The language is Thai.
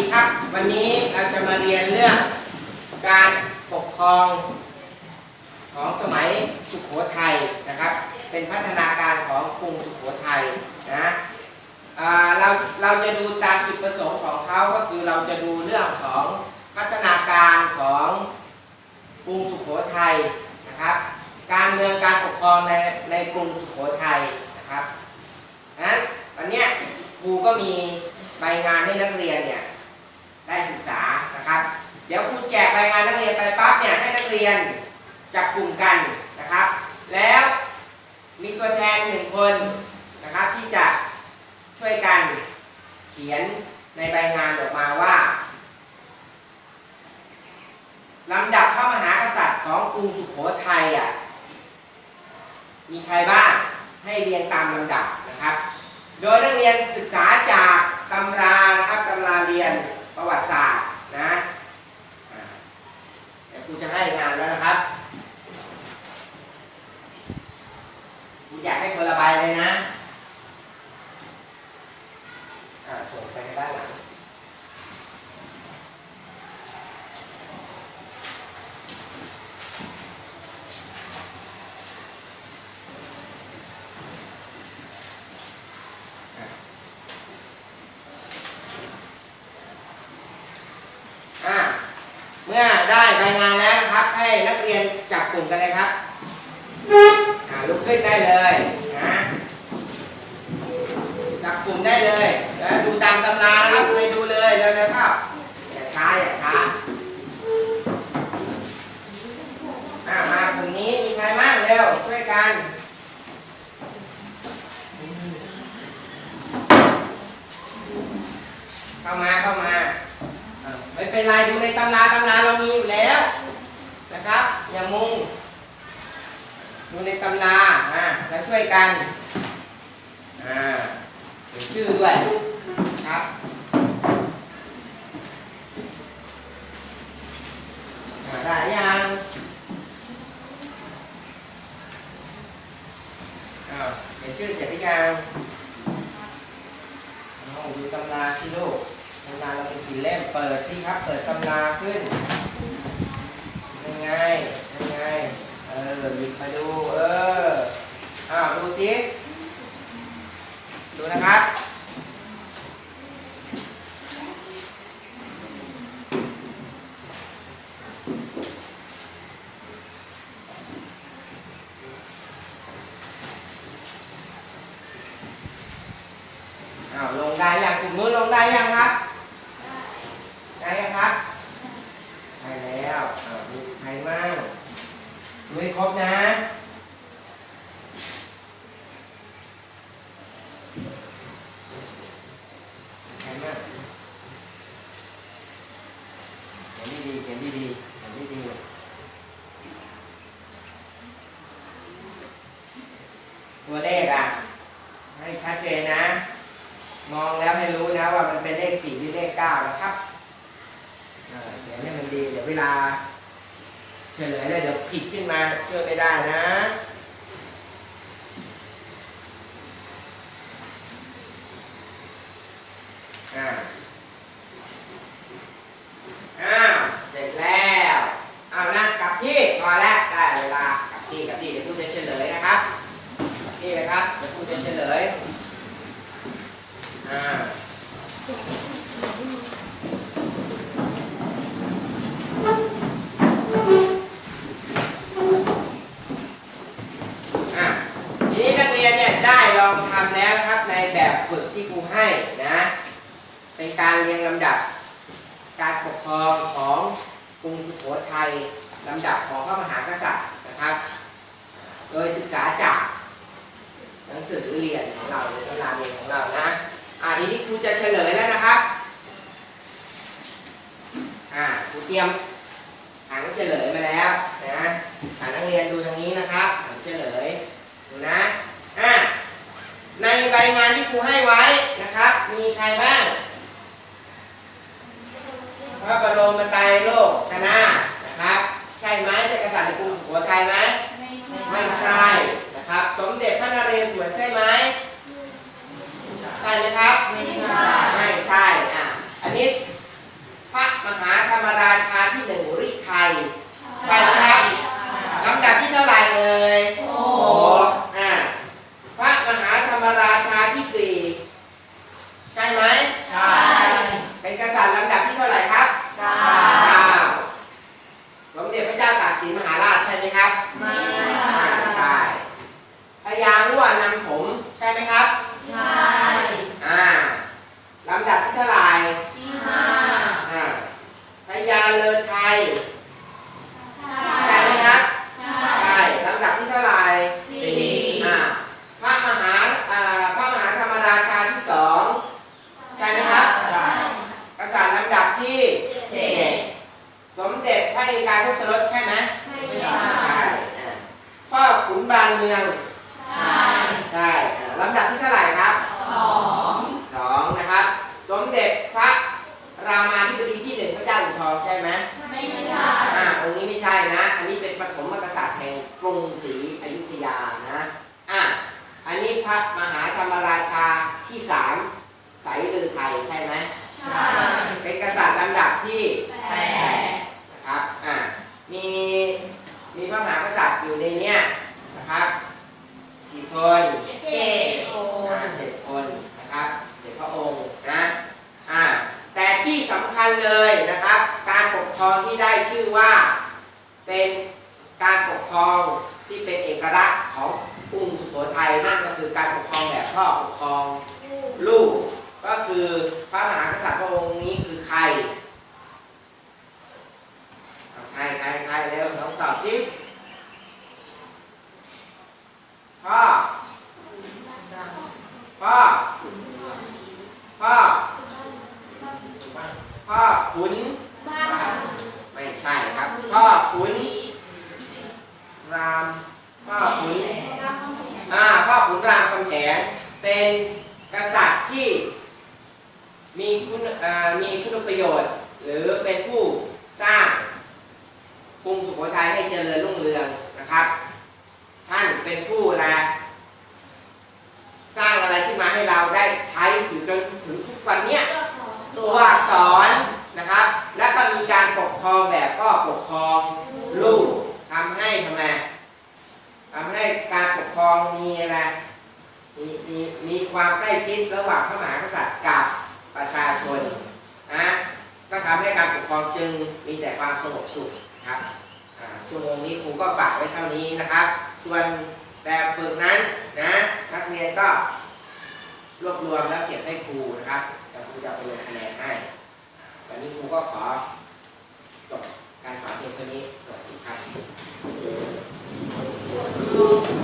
ดีครับ วันนี้เราจะมาเรียนเรื่องการปกครองของสมัยสุขโขทัยนะครับ เป็นพัฒนาการของกรุงสุขโขทัยนะเราเราจะดูตามจุดประสงค์ของเขาก็คือเราจะดูเรื่องของพัฒนาการของกรุงสุขโขทัยนะครับ การเมืองการปกครองในในกรุงสุขโขทัยนะครับนั้นวันนี้ครูก็มีใบงานให้นักเรียนเนี่ย ได้ศึกษานะครับ เดี๋ยวครูแจกใบงานนักเรียนไปปั๊บเนี่ยให้นักเรียนจับกลุ่มกันนะครับ แล้วมีตัวแทนหนึ่งคนนะครับที่จะช่วยกันเขียนในใบงานออกมาว่าลำดับพระมหากษัตริย์ของกรุงสุโขทัยอะมีใครบ้างให้เรียงตามลำดับนะครับ โดยนักเรียนศึกษาจากตำรานะครับตำราเรีย นประวัติศาสตร์นะอ่าเดี๋ยวครูจะให้งานแล้วนะครับครูอยากให้คนละใบเลยนะอ่าส่งไปในด้านหลังอ่าเมื่อ ได้ใบงานแล้วนะครับ ให้นักเรียนจับกลุ่มกันเลยครับลุกขึ้นได้เลยนะจับกลุ่มได้เลยแล้วดูตามตำรานะครับไปดูเลยเร็วๆครับอย่าช้าอย่าช้าอ่ามากลุ่มนี้มีใครบ้างเร็วช่วยกัน เข้ามาเข้ามาอ่าไม่ เป็นไรดูในตำราตำราเรามีอยู่แล้วนะครับอย่ามุงดูในตำราอ่าแล้วช่วยกันอ่าเขียนชื่อด้วยครับอ่าได้ยังอ้าวเขียนชื่อเสร็จหรือยังเอาดูตำราสิลูก ตำราเราเป็นกี่เล่มเปิดที่ครับ เปิดตำราขึ้นยังไงยังไง เออหยิบมาดู เออ อ้าวดูสิ ดูนะครับอ้าวลงได้ยังกลุ่มนู้นลงได้ยังครับ ได้ยังครับใช่แล้วอ้าวมีใครมั่งดูให้ครบนะใครมั่งเขียนดีๆเขียนดีๆเขียนดีๆตัวเลขอะ ให้ชัดเจนนะ มองแล้วให้รู้นะว่ามันเป็นเลขสี่หรือเลขเก้านะครับเออเขียนให้มันดี เวเวลา เฉลยเลยเดี๋ยวผิดขึ้นมาช่วยไม่ได้นะ อ่าอ้าวเสร็จแล้วเอานะกลับที่พอแล้วได้เวลากลับที่กลับที่เดี๋ยวพูดจะเฉลยนะครับกลับที่นะครับเดี๋ยวพูดจะเฉลย อ่าอะทีนี้นักเรียนเนี่ยได้ลองทำแล้วนะครับในแบบฝึกที่ครูให้นะ เป็น การเรียงลำดับ การปกครองของกรุงสุโขทัยลำดับของพระมหากษัตริย์นะครับ โดยศึกษาจากหนังสือเรียนของเราหรือตำราเรียนของเรานะอ่าทีนี้ครูจะเฉลยแล้วนะครับอ่าครูเตรียมอ่านเฉลยมาแล้วนะอ่านักเรียนดูทางนี้นะครับอ่านเฉลยดูนะอ่าในใบงานที่ครูให้ไว้นะครับ มีใครบ้าง ระบรมไตรโลกคณะนะครับ ใช่ไหมจะกษัตริย์ในกรุงสุโขทัยไหมไม่ใช่ไม่ใช่นะครับ สมเด็จใช่ไหมใช่ไหมครับ ไม่ใช่ไม่ใช่อะอันนี้พระมหาธรรมราชาที่หนึ่งริไทยใช่ไหมครับลำดับที่เท่าไหร่เอ่ย โอ้ โอ้อะพระมหาธรรมราชาที่สี่ใช่ไหม ใช่ เป็นกษัตริย์ลำดับที่เท่าไหร่ครับ ใช่ เก้าสมเด็จพระเจ้าตากสินมหาราชใช่ไหมครับ ไม่ใช่ ไม่ใช่พญาง่วนำผมใช่ไหมครับ ใช่ อ่าลำดับที่เท่าไหร่ ที่ห้า อ่าพญาเลอไทย ใช่ ใช่ไหมครับ ใช่ ใช่ลำดับที่เท่าไหร่ สี่ อ่าพระมหาอ่าพระมหาธรรมราชาที่สองใช่ไหมครับ ใช่ กษัตริย์ลำดับที่ เจ็ด สมเด็จพระเอกาทศรสใช่ไหม ไม่ ใช่ ใช่ อ่าพ่อขุนบานเมือง ใช่ ใช่อ่าลำดับที่เท่าไหร่ครับ สอง สองนะครับ สมเด็จพระรามาธิบดีที่หนึ่งพระเจ้าอู่ ทองใช่ไหมไม่ใช่อ่าองค์นี้ไม่ใช่นะ อันนี้เป็นปฐมกษัตริย์แห่งกรุงศรีอยุธยานะอ่าอันนี้พระมหาธรรมราชาที่สามสายลือไทยใช่ไหมใช่เป็นกษัตริย์ลำดับที่ แปด นะครับอ่ามีมีพระมหากษัตริย์อยู่ในเนี้ยนะครับกี่คน เจ็ดค อ่าน เจ็ดคนนะครับเจ็ดพระองค์นะอ่าแต่ที่สำคัญเลยนะครับ การปกครองที่ได้ชื่อ ว่า เป็นการปกครองที่เป็นเอกลักษณ์ของกรุงสุโขทัยนั่นก็คือการปกครองแบบพ่อปกครองลูก ก็คือพระมหากษัตริย์พระองค์นี้คือใครใครใครใครเร็วน้องตอบสิพ่อ พ่อ พ่อขุน บ้าน ไม่ใช่ครับ พ่อขุนรามพ่อขุนอ่าพ่อขุนรามคำแหงเป็นกษัตริย์ที่มีคุณมีคุณประโยชน์ หรือเป็นผู้สร้างกรุงสุโขทัยให้เจริญรุ่งเรืองนะครับ ท่านเป็นผู้นะ มีความใกล้ชิดระหว่างพระมหากษัตริย์กับประชาชนนะก็ทำให้การปกครองจึงมีแต่ความสงบสุขครับชั่วโมงนี้ครูก็ฝากไว้เท่านี้นะครับ ส่วนแบบฝึกนั้นนะนักเรียนก็รวบรวมแล้วเขียนให้ครูนะครับแล้วครูจะไปลงคะแนนให้วันนี้ครูก็ขอจบการสอนเพียงเท่านี้สวัสดีครับ